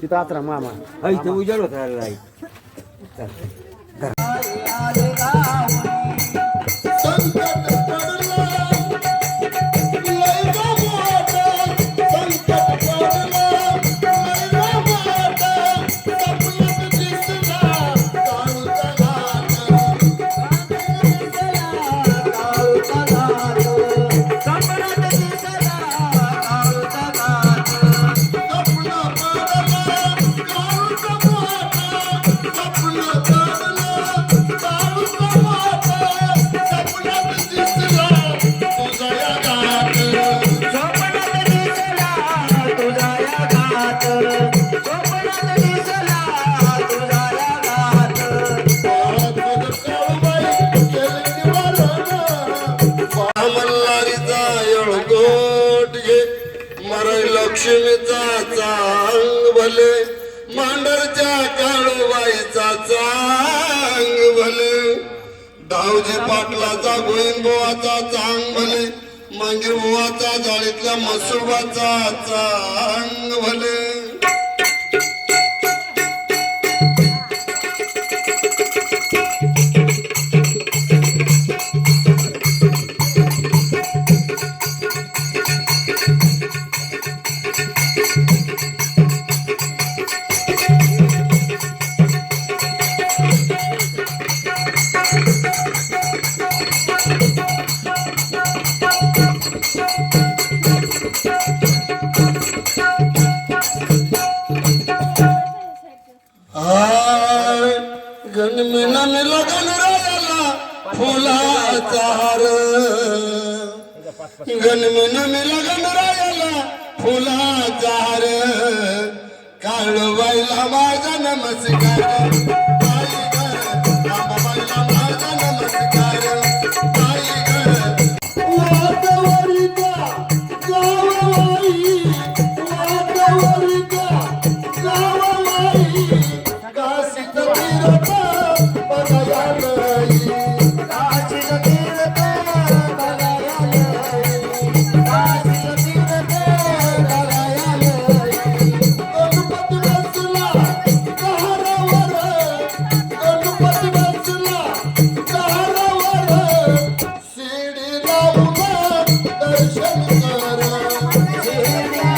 तिथं आत्रा मामा. इथं उजाड होता. लक्ष्मीचा चांग भले. मांडरच्या काळूबाईचा चांग भले. दावजी पाटलाचा गोविंद चांग भले. मंगीर बुवाचा जाळीतल्या मसुबाचा चांग गणमिनन लगन रायाला फुलाचा हार. गणमिनन लगन रायाला फुलाचा हार. काळवायला माझा नमस्कार. Thank you.